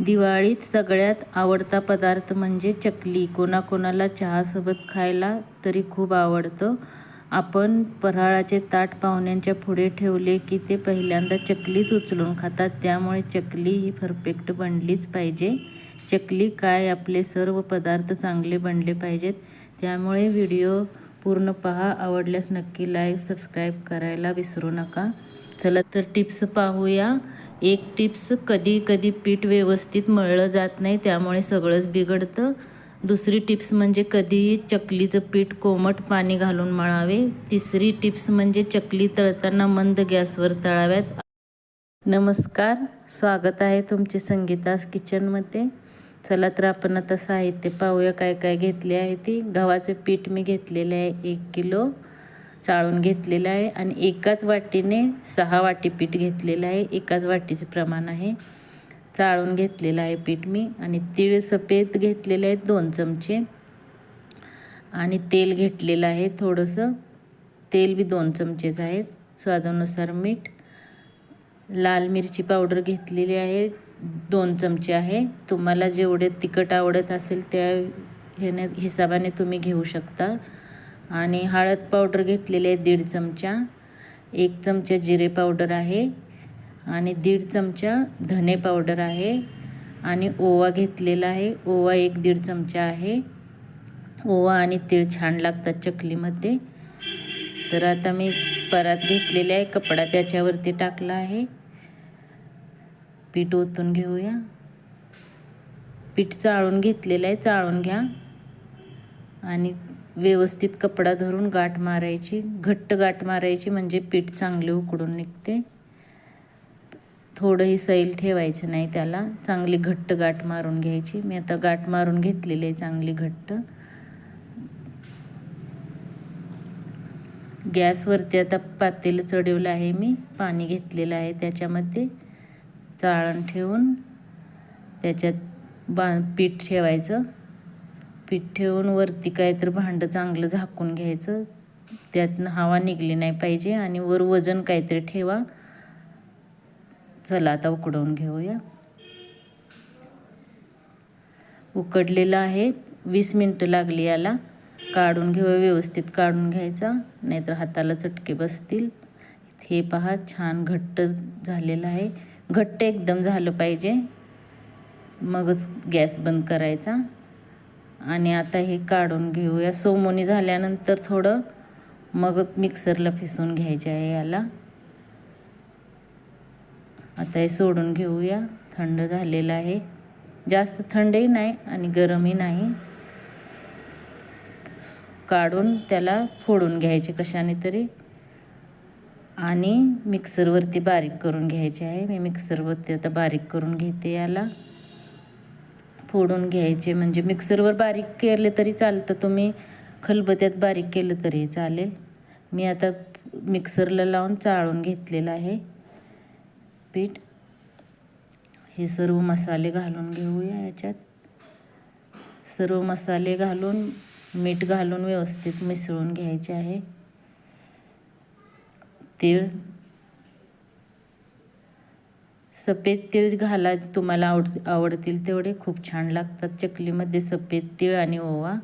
दिवाळीत सगळ्यात आवडता पदार्थ म्हणजे चकली. कोणाकोणाला चहासोबत खायला तरी खूप आवडतं. आपण फराळाचे ताट पाहुण्यांच्या पुढे ठेवले की ते पहिल्यांदा चकलीच उचलून खातात. त्यामुळे चकली ही परफेक्ट बनलीच पाहिजे. चकली काय आपले सर्व पदार्थ चांगले बनले पाहिजेत. त्यामुळे व्हिडिओ पूर्ण पहा. आवडल्यास नक्की लाईव्ह सबस्क्राईब करायला विसरू नका. चला तर टिप्स पाहूया. एक टिप्स कधी कधी पीठ व्यवस्थित मळलं जात नाही त्यामुळे सगळंच बिघडतं. दुसरी टिप्स म्हणजे कधीही चकलीचं पीठ कोमट पाणी घालून मळावे. तिसरी टिप्स म्हणजे चकली तळताना मंद गॅसवर तळाव्यात. नमस्कार स्वागत आहे तुमचे संगीतास किचनमध्ये. चला तर आपण आता साहित्य पाहूया काय काय घेतले आहे ती. गव्हाचे पीठ मी घेतलेले आहे एक किलो. चाळून घेतलेलं आहे आणि एकाच वाटीने सहा वाटी पीठ घेतलेलं आहे. एकाच वाटीचं प्रमाण आहे. चाळून घेतलेलं आहे पीठ मी आणि तीळ सफेद घेतलेले आहेत दोन चमचे. आणि तेल घेतलेलं आहे थोडंसं. तेल बी दोन चमचेच आहेत स्वादानुसार मीठ. लाल मिरची पावडर घेतलेली आहे. दोन चमचे आहे. तुम्हाला जेवढे तिखट आवडत असेल त्या ह्याने हिसाबाने तुम्ही घेऊ शकता. आणि हळद पावडर घेतलेली आहे दीड चमचा. एक चमचा जिरे पावडर आहे आणि दीड चमचा धने पावडर आहे आणि ओवा घेतलेला आहे. ओवा एक दीड चमचा आहे. ओवा आणि तीळ छान लागतात चकलीमध्ये. तर आता मी परात घेतलेले आहे. कपडा त्याच्यावरती टाकला आहे. पीठ ओतून घेऊया. पीठ चाळून घेतलेलं आहे. चाळून घ्या. आणि व्यवस्थित कपडा धरून गाठ मारायची. घट्ट गाठ मारायची म्हणजे पीठ चांगले उकडून निघते. थोडंही सैल ठेवायचं नाही त्याला. चांगली घट्ट गाठ मारून घ्यायची. मी आता गाठ मारून घेतलेली आहे चांगली घट्ट. गॅसवरती आता पातेलं चढवलं आहे मी. पाणी घेतलेलं आहे त्याच्यामध्ये. चाळण ठेवून त्याच्यात बा पीठ ठेवायचं. पीठ ठेवून वरती काय तर भांडं चांगलं झाकून घ्यायचं. त्यातनं हवा निघली नाही पाहिजे आणि वर वजन काहीतरी ठेवा. चला आता उकडवून घेऊया. उकडलेलं आहे. वीस मिनटं लागली याला. काढून घेऊया व्यवस्थित काढून घ्यायचा. नाहीतर हाताला चटके बसतील. हे पहा छान घट्ट झालेलं आहे. घट्ट एकदम झालं पाहिजे. मगच गॅस बंद करायचा. आणि आता हे काढून घेऊया. सोमोनी झाल्यानंतर थोडं मग मिक्सरला फिसून घ्यायचे आहे याला. आता हे सोडून घेऊया. थंड झालेलं आहे. जास्त थंडही नाही आणि गरमही नाही. काढून त्याला फोडून घ्यायचे कशाने तरी. आणि मिक्सरवरती बारीक करून घ्यायचे आहे. मी मिक्सरवरती आता बारीक करून घेते याला. फोडून घ्यायचे. म्हणजे मिक्सरवर बारीक केले तरी चालतं. तुम्ही खलबत्यात बारीक केलं तरी चालेल. मी आता मिक्सरला लावून चाळून घेतलेलं आहे. पीठ. हे सर्व मसाले घालून घेऊया याच्यात. सर्व मसाले घालून मीठ घालून व्यवस्थित मिसळून घ्यायचे आहे. तीळ. सफेद तीळ घाला तुम्हाला आवड आवडतील तेवढे. खूप छान लागतात चकलीमध्ये सफेद तीळ आणि ओवा.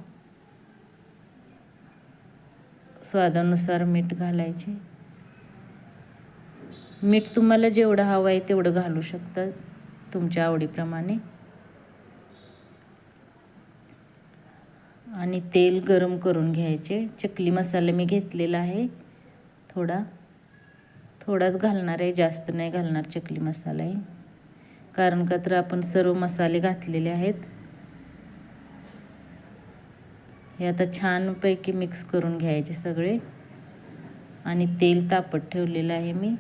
स्वादानुसार मीठ घालायचे. मीठ तुम्हाला जेवढं हवं आहे तेवढं घालू शकता तुमच्या आवडीप्रमाणे. आणि तेल गरम करून घ्यायचे. चकली मसाला मी घेतलेला आहे थोडा. थोडाच घालणार आहे जास्त नाही घालणार चकली मसाला आहे कारण का तर आपण सर्व मसाले घातलेले आहेत. हे आता छानपैकी मिक्स करून घ्यायचे सगळे. आणि तेल तापत ठेवलेलं आहे मी.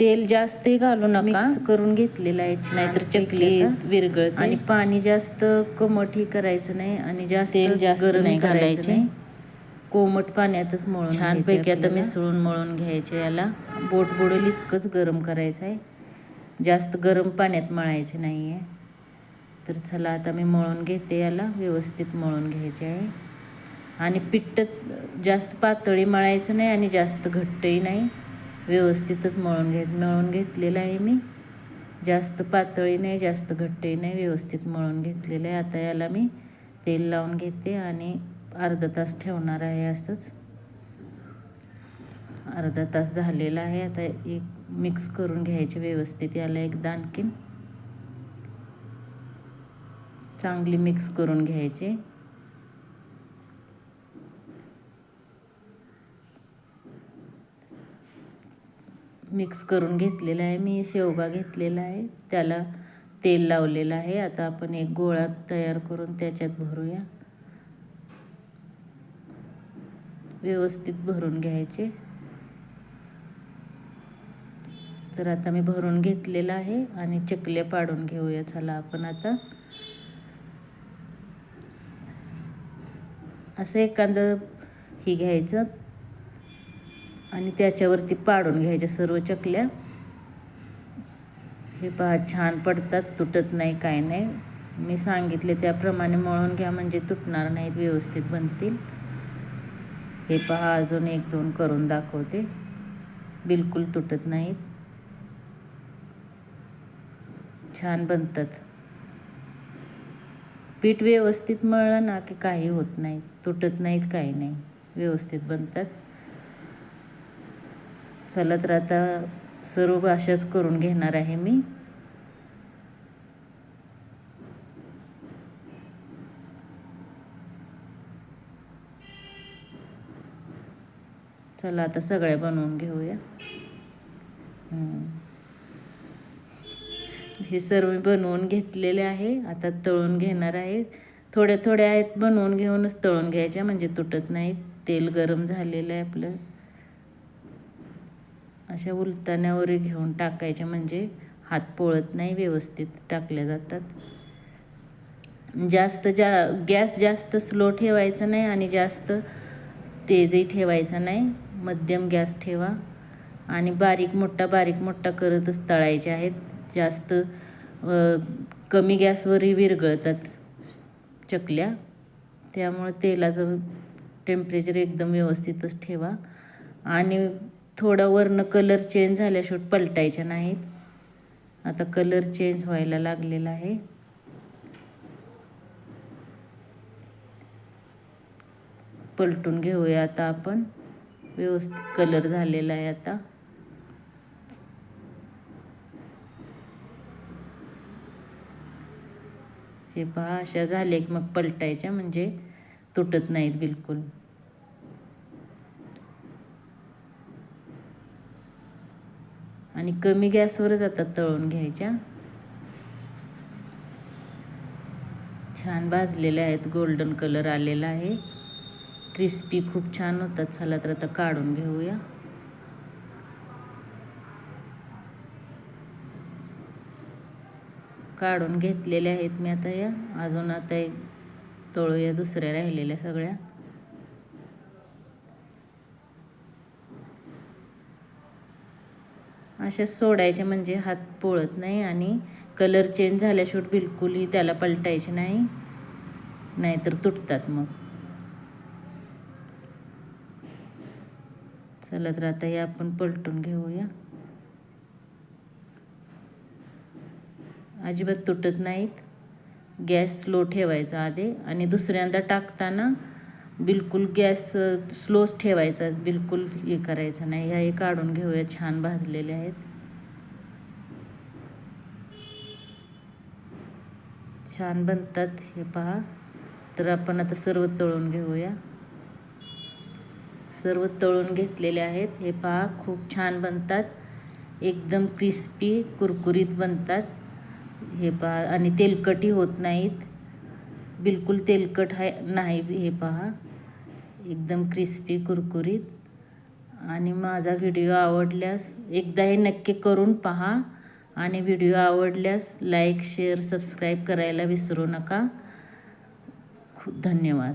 तेल जास्तही घालू नका. करून घेतलेलं आहे नाहीतर चकली विरगळत. आणि पाणी जास्त कोमटही करायचं नाही आणि जास्त तेल जास्त नाही करायचं नाही. कोमट पाण्यातच मळून छानपैकी आता मिसळून मळून घ्यायचे याला. बोट बुडेल इतकंच गरम करायचं आहे जास्त गरम पाण्यात मळायचे नाही आहे तर चला आता मी मळून घेते याला व्यवस्थित मळून घ्यायचे आहे. आणि पिट्ट जास्त पातळी मळायचं नाही आणि जास्त घट्टही नाही. व्यवस्थितच मळून घ्यायचं. मळून घेतलेलं आहे मी. जास्त पातळी नाही जास्त घट्टही नाही व्यवस्थित मळून घेतलेलं आहे. आता याला मी तेल लावून घेते आणि अर्धा तास ठेवणार आहे असंच. अर्धा तास झालेला आहे. आता एक मिक्स करून घ्यायचे व्यवस्थित. याला एकदा आणखीन चांगली मिक्स करून घ्यायचे. मिक्स करून घेतलेला आहे. मी शेवगा घेतलेला आहे. त्याला तेल लावलेलं आहे. आता आपण एक गोळा तयार करून त्याच्यात भरूया. व्यवस्थित भरून घ्यायचे. तर आता मी भरून घेतलेलं आहे आणि चकल्या पाडून घेऊया. चला आपण आता. असं एखादं ही घ्यायचं आणि त्याच्यावरती पाडून घ्यायच्या सर्व चकल्या. हे पहा छान पडतात तुटत नाही काय नाही. मी सांगितले त्याप्रमाणे मळून घ्या म्हणजे तुटणार नाहीत व्यवस्थित बनतील. हे पहा अजून एक दोन करून दाखवते. बिलकुल तुटत नाहीत. छान बनतात. पीठ व्यवस्थित मळलं ना की काही होत नाही. तुटत नाहीत काही नाही. व्यवस्थित बनतात. चला तर आता सर्व अशाच करून घेणार आहे मी. चला आता सगळ्या बनवून घेऊया. हे सर्व बनवून घेतलेले आहे. आता तळून घेणार आहे. थोड्या थोड्या आहेत बनवून घेऊनच तळून घ्यायच्या म्हणजे तुटत नाहीत. तेल गरम झालेलं आहे आपलं. अशा उलताण्यावर घेऊन टाकायच्या म्हणजे हात पोळत नाही व्यवस्थित टाकल्या जातात. जास्त जा गॅस जास्त स्लो ठेवायचा नाही आणि जास्त तेजही ठेवायचा नाही मध्यम गॅस ठेवा आणि बारीक मोठा बारीक मोठा करतच तळायचे आहेत. जास्त कमी गॅसवरही विरघळतात चकल्या. त्यामुळे तेलाचं टेम्परेचर एकदम व्यवस्थितच ठेवा. आणि थोडा वरनं कलर चेंज झाल्याशिवाय पलटायच्या नाहीत. आता कलर चेंज व्हायला लागलेला आहे. पलटून घेऊया आता आपण. व्यवस्थित कलर झालेला आहे आता. हे पहा अशा झाले की मग पलटायच्या म्हणजे तुटत नाहीत बिलकुल. आणि कमी गॅसवरच आता तळून घ्यायच्या. छान भाजलेल्या आहेत गोल्डन कलर आलेला आहे. क्रिस्पी खूप छान होतात. चला तर आता काढून घेऊया. काढून घेतलेल्या आहेत मी आता या. अजून आता एक तळूया दुसऱ्या राहिलेल्या सगळ्या. अशा सोडायच्या म्हणजे हात पोळत नाही आणि कलर चेंज झाल्याशिवाय बिलकुलही त्याला पलटायचे नाही. नाहीतर तुटतात मग. चला तर आता हे आपण पलटून घेऊया. अजिबात तुटत नाहीत. गॅस स्लो ठेवायचा आधी आणि दुसऱ्यांदा टाकताना बिलकुल गॅस स्लोच ठेवायचा. बिलकुल हे करायचं नाही. ह्या हे काढून घेऊया. छान भाजलेले आहेत. छान बनतात हे पहा. तर आपण आता सर्व तळून घेऊया. सर्व तळून घेतलेले आहेत. हे पहा खूप छान बनतात. एकदम क्रिस्पी कुरकुरीत बनतात. हे पहा आणि तेलकटही होत नाहीत. बिलकुल तेलकट आहे नाही हे पहा. एकदम क्रिस्पी कुरकुरीत. आणि माझा व्हिडिओ आवडल्यास एकदा हे नक्की करून पहा. आणि व्हिडिओ आवडल्यास लाईक शेअर सबस्क्राईब करायला विसरू नका. खूप धन्यवाद.